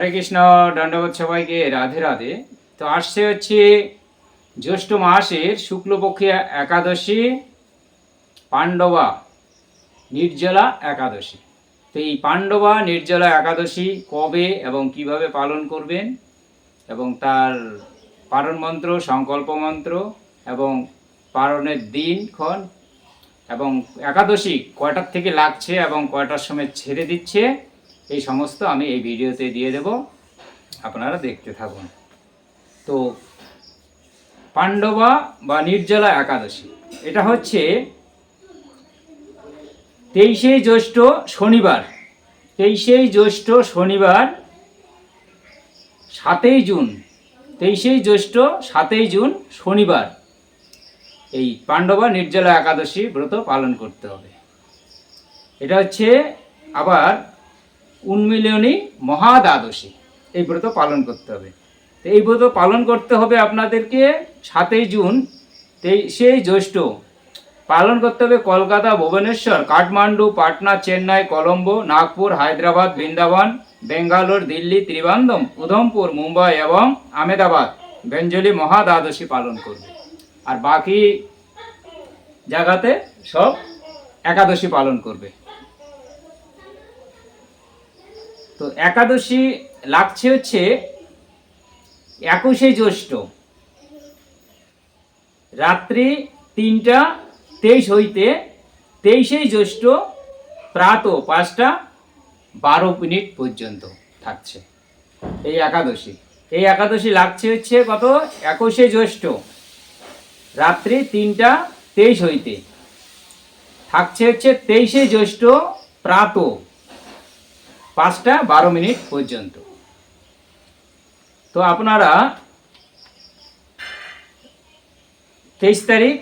হরে কৃষ্ণ, দণ্ডবোধ সবাইকে, রাধে রাধে। তো আসছে হচ্ছে জ্যৈষ্ঠ মাসের শুক্লপক্ষী একাদশী, পাণ্ডবা নির্জলা একাদশী। তো এই পাণ্ডবা, নির্জলা একাদশী কবে এবং কীভাবে পালন করবেন এবং তার পালন মন্ত্র, সংকল্প মন্ত্র এবং পালনের দিনক্ষণ এবং একাদশী কয়টার থেকে লাগছে এবং কয়টার সময় ছেড়ে দিচ্ছে এই সমস্ত আমি এই ভিডিওতে দিয়ে দেব। আপনারা দেখতে থাকুন। তো পাণ্ডবা বা নির্জলা একাদশী, এটা হচ্ছে তেইশে জ্যৈষ্ঠ শনিবার। তেইশে জ্যৈষ্ঠ শনিবার, সাতই জুন। তেইশে জ্যৈষ্ঠ, সাতই জুন শনিবার। এই পাণ্ডবা, নির্জলা একাদশী ব্রত পালন করতে হবে। এটা হচ্ছে আবার উন্মিলনী মহাদ্বাদশী। এই ব্রত পালন করতে হবে। তো এই ব্রত পালন করতে হবে আপনাদেরকে সাতই জুন। তেইশে জ্যৈষ্ঠ পালন করতে হবে কলকাতা, ভুবনেশ্বর, কাঠমান্ডু, পাটনা, চেন্নাই, কলম্বো, নাগপুর, হায়দ্রাবাদ, বৃন্দাবন, বেঙ্গালোর, দিল্লি, ত্রিবান্দম, উধমপুর, মুম্বাই এবং আমেদাবাদ বেঞ্জলি মহাদ্বাদশী পালন করবে। আর বাকি জায়গাতে সব একাদশী পালন করবে। তো একাদশী লাগছে হচ্ছে একুশে জ্যৈষ্ঠ। রাত্রি তিনটা তেইশ হইতে তেইশে জ্যৈষ্ঠ প্রাত পাঁচটা বারো মিনিট পর্যন্ত থাকছে এই একাদশী। এই একাদশী লাগছে হচ্ছে কত? একুশে জ্যৈষ্ঠ। রাত্রি তিনটা তেইশ হইতে। থাকছে হচ্ছে তেইশে জ্যৈষ্ঠ প্রাত। পাঁচটা বারো মিনিট পর্যন্ত। তো আপনারা তেইশ তারিখ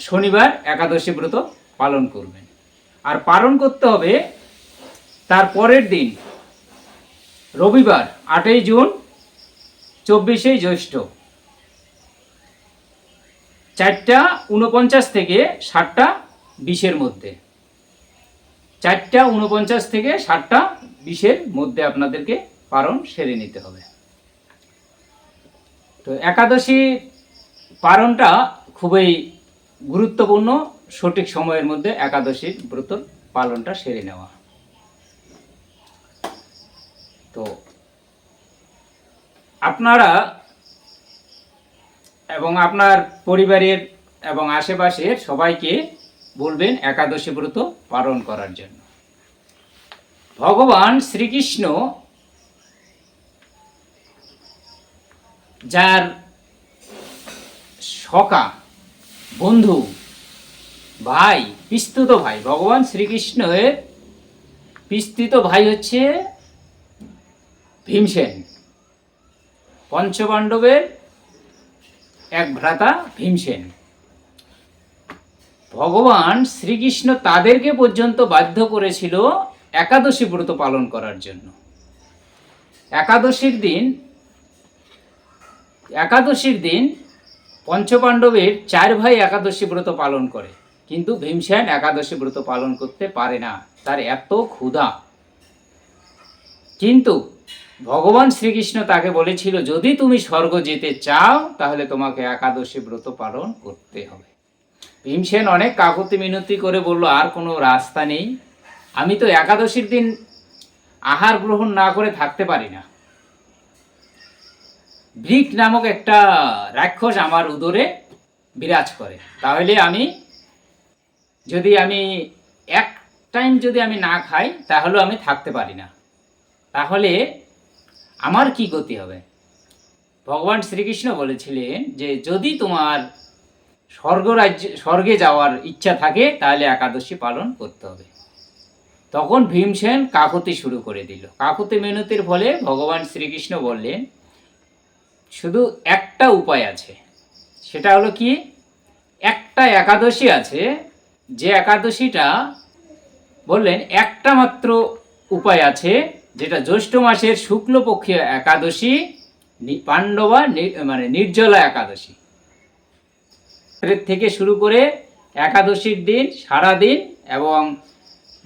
শনিবার একাদশী ব্রত পালন করবেন। আর পালন করতে হবে তার পরের দিন, রবিবার, আটই জুন, চব্বিশে জ্যৈষ্ঠ। চারটা উনপঞ্চাশ থেকে ষাটটা বিশের মধ্যে। চারটা উনপঞ্চাশ থেকে ষাটটা বিশের মধ্যে আপনাদেরকে পালন সেরে নিতে হবে। তো একাদশী পালনটা খুবই গুরুত্বপূর্ণ, সঠিক সময়ের মধ্যে একাদশীর ব্রত পালনটা সেরে নেওয়া। তো আপনারা এবং আপনার পরিবারের এবং আশেপাশের সবাইকে বলবেন একাদশী ব্রত পালন করার জন্য। ভগবান শ্রীকৃষ্ণ যার সকা বন্ধু, ভাই বিস্তৃত ভাই, ভগবান শ্রীকৃষ্ণের বিস্তৃত ভাই হচ্ছে ভীমসেন। পঞ্চপাণ্ডবের এক ভ্রাতা ভীমসেন। ভগবান শ্রীকৃষ্ণ তাদেরকে পর্যন্ত বাধ্য করেছিল একাদশী ব্রত পালন করার জন্য। একাদশীর দিন একাদশীর দিন পঞ্চপাণ্ডবের চার ভাই একাদশী ব্রত পালন করে, কিন্তু ভীমসেন একাদশী ব্রত পালন করতে পারে না, তার এত ক্ষুধা। কিন্তু ভগবান শ্রীকৃষ্ণ তাকে বলেছিল, যদি তুমি স্বর্গ যেতে চাও, তাহলে তোমাকে একাদশী ব্রত পালন করতে হবে। ভীমসেন অনেক কাকুতি মিনতি করে বলল, আর কোনো রাস্তা নেই। আমি তো একাদশীর দিন আহার গ্রহণ না করে থাকতে পারি না। ব্রিক নামক একটা রাক্ষস আমার উদরে বিরাজ করে। তাহলে আমি, যদি আমি এক টাইম যদি আমি না খাই, তাহলেও আমি থাকতে পারি না। তাহলে আমার কি গতি হবে? ভগবান শ্রীকৃষ্ণ বলেছিলেন যে, যদি তোমার স্বর্গরাজ্য, স্বর্গে যাওয়ার ইচ্ছা থাকে, তাহলে একাদশী পালন করতে হবে। তখন ভীমসেন কাকুতি শুরু করে দিল। কাকুতি মিনতির ফলে ভগবান শ্রীকৃষ্ণ বললেন, শুধু একটা উপায় আছে। সেটা হলো কি? একটা একাদশী আছে, যে একাদশীটা বললেন, একটা মাত্র উপায় আছে, যেটা জ্যৈষ্ঠ মাসের শুক্লপক্ষীয় একাদশী পাণ্ডবা মানে নির্জলা একাদশী। থেকে শুরু করে একাদশীর দিন সারা দিন এবং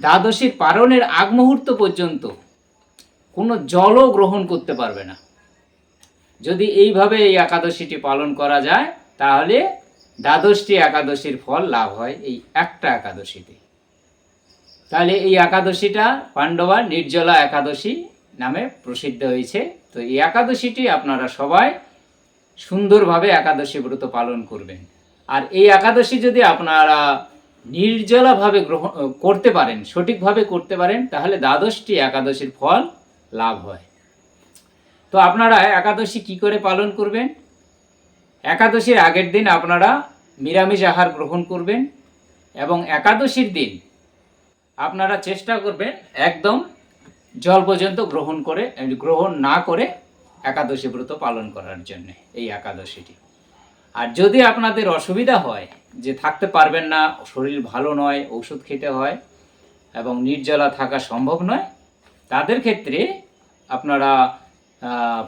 দ্বাদশীর পারণের আগ মুহূর্ত পর্যন্ত কোনো জলও গ্রহণ করতে পারবে না। যদি এইভাবে এই একাদশীটি পালন করা যায়, তাহলে দ্বাদশটি একাদশীর ফল লাভ হয় এই একটা একাদশীতে। তাহলে এই একাদশীটা পাণ্ডবা নির্জলা একাদশী নামে প্রসিদ্ধ হয়েছে। তো এই একাদশীটি আপনারা সবাই সুন্দরভাবে একাদশী ব্রত পালন করবেন। আর এই একাদশী যদি আপনারা নির্জলাভাবে গ্রহণ করতে পারেন, সঠিকভাবে করতে পারেন, তাহলে দ্বাদশটি একাদশীর ফল লাভ হয়। তো আপনারা একাদশী কি করে পালন করবেন? একাদশীর আগের দিন আপনারা নিরামিষ আহার গ্রহণ করবেন এবং একাদশীর দিন আপনারা চেষ্টা করবেন একদম জল পর্যন্ত গ্রহণ করে, গ্রহণ না করে একাদশী ব্রত পালন করার জন্য এই একাদশীটি। আর যদি আপনাদের অসুবিধা হয় যে থাকতে পারবেন না, শরীর ভালো নয়, ওষুধ খেতে হয় এবং নির্জলা থাকা সম্ভব নয়, তাদের ক্ষেত্রে আপনারা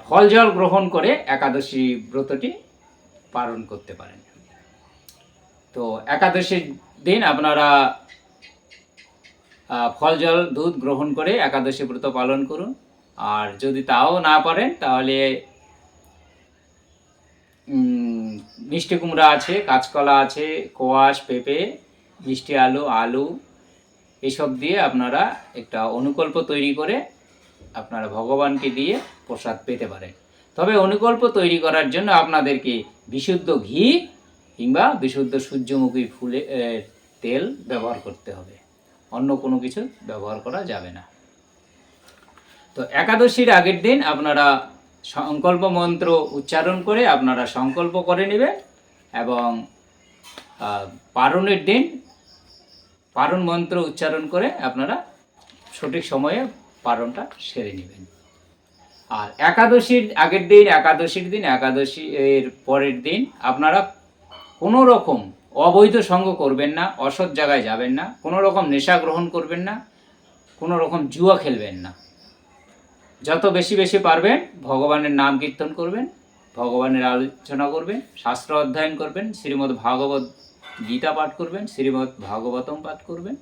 ফল জল গ্রহণ করে একাদশী ব্রতটি পালন করতে পারেন। তো একাদশীর দিন আপনারা ফল জল, দুধ গ্রহণ করে একাদশী ব্রত পালন করুন। আর যদি তাও না পারেন, তাহলে মিষ্টি কুমড়া আছে, কাঁচকলা আছে, কোয়াশ, পেঁপে, মিষ্টি আলু আলু, এসব দিয়ে আপনারা একটা অনুকল্প তৈরি করে আপনারা ভগবানকে দিয়ে প্রসাদ পেতে পারেন। তবে অনুকল্প তৈরি করার জন্য আপনাদেরকে বিশুদ্ধ ঘি কিংবা বিশুদ্ধ সূর্যমুখী ফুলে তেল ব্যবহার করতে হবে। অন্য কোনো কিছু ব্যবহার করা যাবে না। তো একাদশীর আগের দিন আপনারা সংকল্প মন্ত্র উচ্চারণ করে আপনারা সংকল্প করে নেবেন এবং পারণের দিন পারণ মন্ত্র উচ্চারণ করে আপনারা সঠিক সময়ে পারণটা সেরে নেবেন। আর একাদশীর আগের দিন, একাদশীর দিন একাদশী এর পরের দিন আপনারা কোনো রকম অবৈধ সঙ্গ করবেন না, অসৎ জায়গায় যাবেন না, কোনো রকম নেশা গ্রহণ করবেন না, কোনো রকম জুয়া খেলবেন না। যত বেশি বেশি পারবেন, ভগবানের নাম কীর্তন করবেন, ভগবানের আলোচনা করবেন, শাস্ত্র অধ্যয়ন করবেন, শ্রীমদ্ ভাগবত গীতা পাঠ করবেন, শ্রীমদ্ ভাগবতম পাঠ করবেন,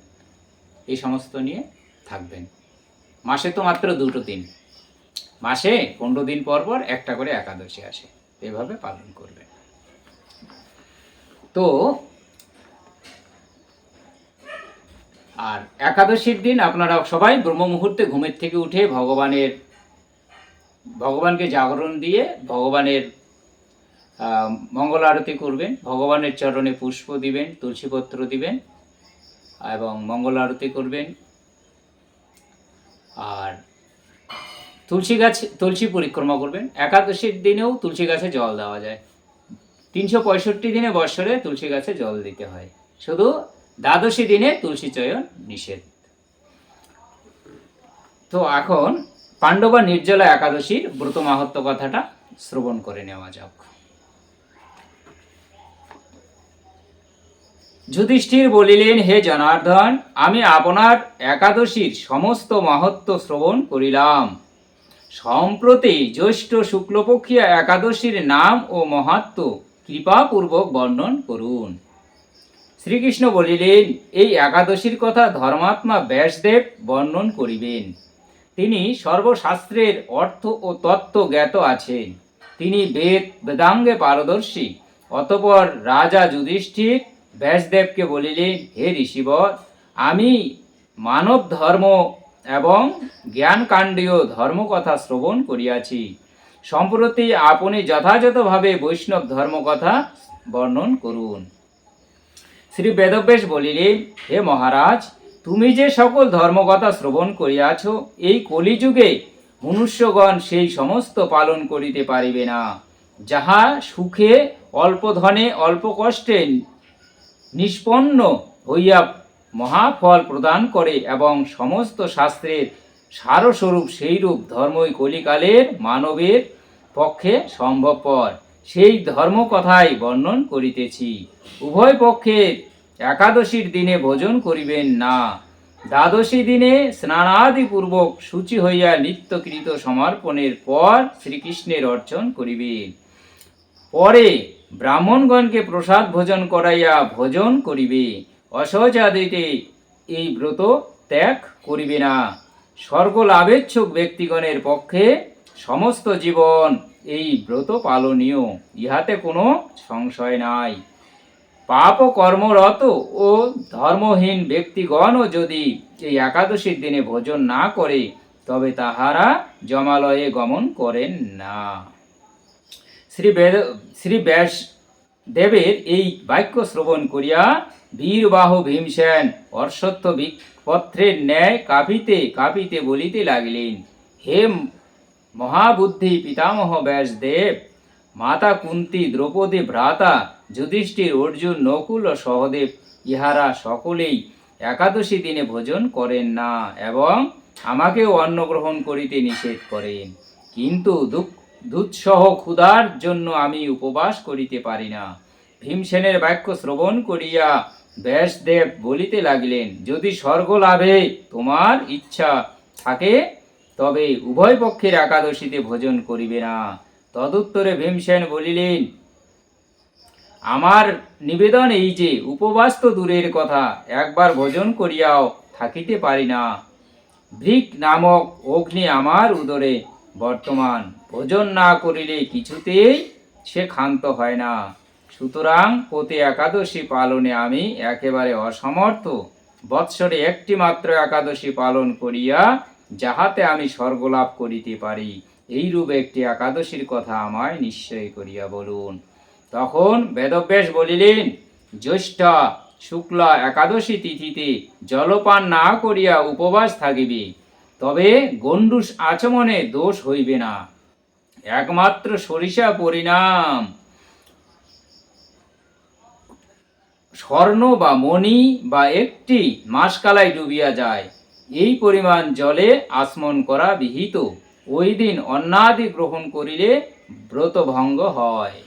এই সমস্ত নিয়ে থাকবেন। মাসে তো মাত্র দুটো দিন। মাসে পনেরো দিন পর পর একটা করে একাদশী আসে। এভাবে পালন করবেন। তো, আর একাদশীর দিন আপনারা সবাই ব্রহ্ম মুহূর্তে ঘুমের থেকে উঠে ভগবানের ভগবানকে জাগরণ দিয়ে ভগবানের মঙ্গল আরতি করবেন, ভগবানের চরণে পুষ্প দিবেন তুলসীপত্র দিবেন, এবং মঙ্গল আরতি করবেন। আর তুলসী গাছ, তুলসী পরিক্রমা করবেন। একাদশীর দিনেও তুলসী গাছে জল দেওয়া যায়। তিনশো পঁয়ষট্টি দিনে বৎসরে তুলসী গাছে জল দিতে হয়। শুধু দ্বাদশী দিনে তুলসী চয়ন নিষেধ। তো এখন পাণ্ডবা নির্জলা একাদশীর ব্রত মাহাত্ম কথাটা শ্রবণ করে নেওয়া যাক। যুধিষ্ঠির বলিলেন, হে জনার্দন, আমি আপনার একাদশীর সমস্ত মাহাত্ম শ্রবণ করিলাম। সম্প্রতি জ্যৈষ্ঠ শুক্লপক্ষীয় একাদশীর নাম ও মাহাত্ম কৃপাপূর্বক বর্ণন করুন। শ্রীকৃষ্ণ বলিলেন, এই একাদশীর কথা ধর্মাত্মা ব্যাসদেব বর্ণন করিবেন। তিনি সর্বশাস্ত্রের অর্থ ও তত্ত্ব জ্ঞাত আছেন। তিনি বেদ, বেদাঙ্গে পারদর্শী। অতপর রাজা যুধিষ্ঠির ব্যাসদেবকে বলিলেন, হে ঋষিবর, আমি মানব ধর্ম এবং জ্ঞানকাণ্ডীয় ধর্মকথা শ্রবণ করিয়াছি। সম্প্রতি আপনি যথাযথভাবে বৈষ্ণব ধর্মকথা বর্ণন করুন। শ্রী বেদব্যাস বলিলেন, হে মহারাজ তুমি যে সকল ধর্মকথা শ্রবণ করিয়াছ, এই কলিযুগে মনুষ্যগণ সেই সমস্ত পালন করিতে পারিবে না। যাহা সুখে, অল্প ধনে, অল্প কষ্টে নিষ্পন্ন হইয়া মহাফল প্রদান করে এবং সমস্ত শাস্ত্রের সারস্বরূপ সেইরূপ ধর্মই কলিকালের মানবের পক্ষে সম্ভবপর। সেই ধর্ম কথাই বর্ণন করিতেছি। উভয় পক্ষের একাদশীর দিনে ভোজন করিবেন না। দ্বাদশী দিনে স্নানাদিপূর্বক সূচি হইয়া নিত্যকৃত সমর্পণের পর শ্রীকৃষ্ণের অর্চন করিবেন। পরে ব্রাহ্মণগণকে প্রসাদ ভোজন করাইয়া ভোজন করিবে অসহজাদিতে এই ব্রত ত্যাগ করিবে না। স্বর্গ লাভেচ্ছুক ব্যক্তিগণের পক্ষে সমস্ত জীবন এই ব্রত পালনীয়, ইহাতে কোনো সংশয় নাই। পাপ কর্মরত ও ধর্মহীন ব্যক্তিগণও যদি এই একাদশীর দিনে ভোজন না করে, তবে তাহারা জমালয়ে গমন করেন না। শ্রী বেদ, শ্রী ব্যাস দেবের এই বাক্য শ্রবণ করিয়া বীরবাহ ভীমসেন অশ্বত্থ পত্রের ন্যায় কাঁপিতে কাঁপিতে বলিতে লাগিলেন, হে মহাবুদ্ধি পিতামহ ব্যাসদেব, মাতা কুন্তি দ্রৌপদী ভ্রাতা যুধিষ্ঠির অর্জুন, নকুল ও সহদেব ইহারা সকলেই একাদশী দিনে ভোজন করেন না এবং আমাকেও অন্ন গ্রহণ করিতে নিষেধ করেন। কিন্তু দুঃখ দুধসহ ক্ষুধার জন্য আমি উপবাস করিতে পারি না। ভীমসেনের বাক্য শ্রবণ করিয়া ব্যাসদেব বলিতে লাগিলেন, যদি স্বর্গ লাভে তোমার ইচ্ছা থাকে, তবে উভয় পক্ষের একাদশীতে ভোজন করিবে না। তদুত্তরে ভীমসেন বলিলেন আমার নিবেদন এই যে, উপবাস তো দূরের কথা, একবার ভোজন করিয়াও থাকিতে পারি না। ভৃক নামক অগ্নি আমার উদরে, বর্তমান ভোজন না করিলে কিছুতেই সে ক্ষান্ত হয় না। সুতরাং প্রতি একাদশী পালনে আমি একেবারে অসমর্থ। বৎসরে একটি মাত্র একাদশী পালন করিয়া যাহাতে আমি স্বর্গলাভ করিতে পারি, এইরূপ একটি একাদশীর কথা আমায় নিশ্চয় করিয়া বলুন। তখন বেদব্যাস বলিলেন, জ্যৈষ্ঠা, শুক্লা, একাদশী তিথিতে জলপান না করিয়া উপবাস থাকিবে, তবে গণ্ডুস আচমনে দোষ হইবে না। একমাত্র সরিষা পরিণাম। স্বর্ণ বা মণি বা একটি মাসকালায় ডুবিয়া যায়। এই পরিমাণ জলে আসমন করা বিহিত। ওই দিন অন্নাদি গ্রহণ করিলে ব্রত ভঙ্গ হয়।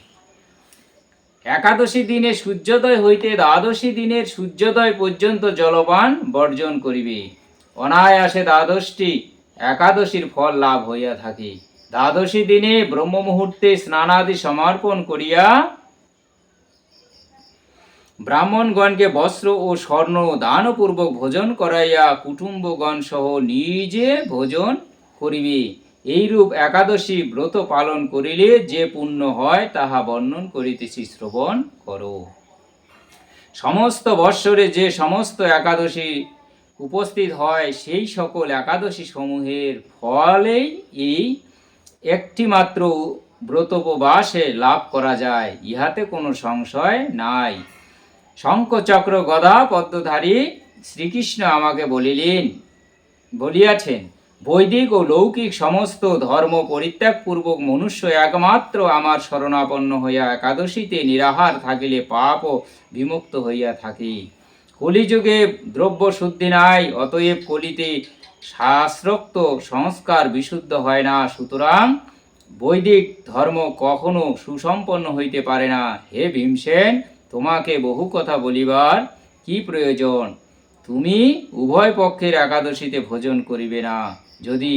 একাদশী দিনে সূর্যোদয় হইতে দ্বাদশী দিনের সূর্যোদয় পর্যন্ত জলপান বর্জন করিবে। অনায়াসে দ্বাদশটি একাদশীর ফল লাভ হইয়া থাকে। দ্বাদশী দিনে ব্রহ্ম মুহূর্তে স্নানাদি সমর্পণ করিয়া ব্রাহ্মণগণকে বস্ত্র ও স্বর্ণ দানপূর্বক ভোজন করাইয়া কুটুম্বগণ সহ নিজে ভোজন করিবে। এইরূপ একাদশী ব্রত পালন করিলে যে পুণ্য হয়, তাহা বর্ণন করিতেছি শ্রবণ করো। সমস্ত বৎসরে যে সমস্ত একাদশী উপস্থিত হয়, সেই সকল একাদশী সমূহের ফলেই এই একটি মাত্র ব্রতোপবাসে লাভ করা যায়, ইহাতে কোনো সংশয় নাই। শঙ্খচক্র গদা পদ্মধারী শ্রীকৃষ্ণ আমাকে বলিলেন, বলিয়াছেন বৈদিক ও লৌকিক সমস্ত ধর্ম পরিত্যাগপূর্বক মনুষ্য একমাত্র আমার শরণাপন্ন হইয়া একাদশীতে নিরাহার থাকিলে পাপ ও বিমুক্ত হইয়া থাকি। কলিযুগে দ্রব্য শুদ্ধি নাই, অতএব কলিতে শাস্ত্রোক্ত সংস্কার বিশুদ্ধ হয় না। সুতরাং বৈদিক ধর্ম কখনো সুসম্পন্ন হইতে পারে না। হে ভীমসেন, তোমাকে বহু কথা বলিবার কি প্রয়োজন? তুমি উভয় পক্ষের একাদশীতে ভোজন করিবে না। যদি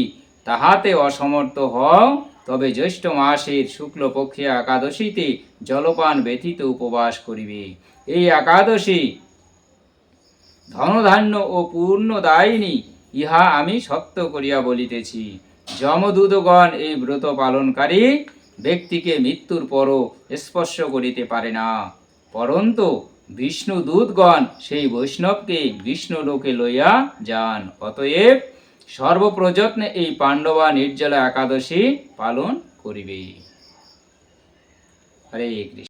তাহাতে অসমর্থ হও, তবে জ্যৈষ্ঠ মাসের শুক্লপক্ষে একাদশীতে জলপান ব্যথিত উপবাস করিবে। এই একাদশী ধনধান্য ও পূর্ণ পূর্ণদায়িনী, ইহা আমি সত্য করিয়া বলিতেছি। যমদূতগণ এই ব্রত পালনকারী ব্যক্তিকে মৃত্যুর পরও স্পর্শ করিতে পারে না। পরন্তু বিষ্ণু দূতগণ সেই বৈষ্ণবকে বিষ্ণু লোকে লইয়া যান, অতএব সর্বপ্রযত্নে এই পাণ্ডবা নির্জলা একাদশী পালন করিবে। হরে কৃষ্ণ।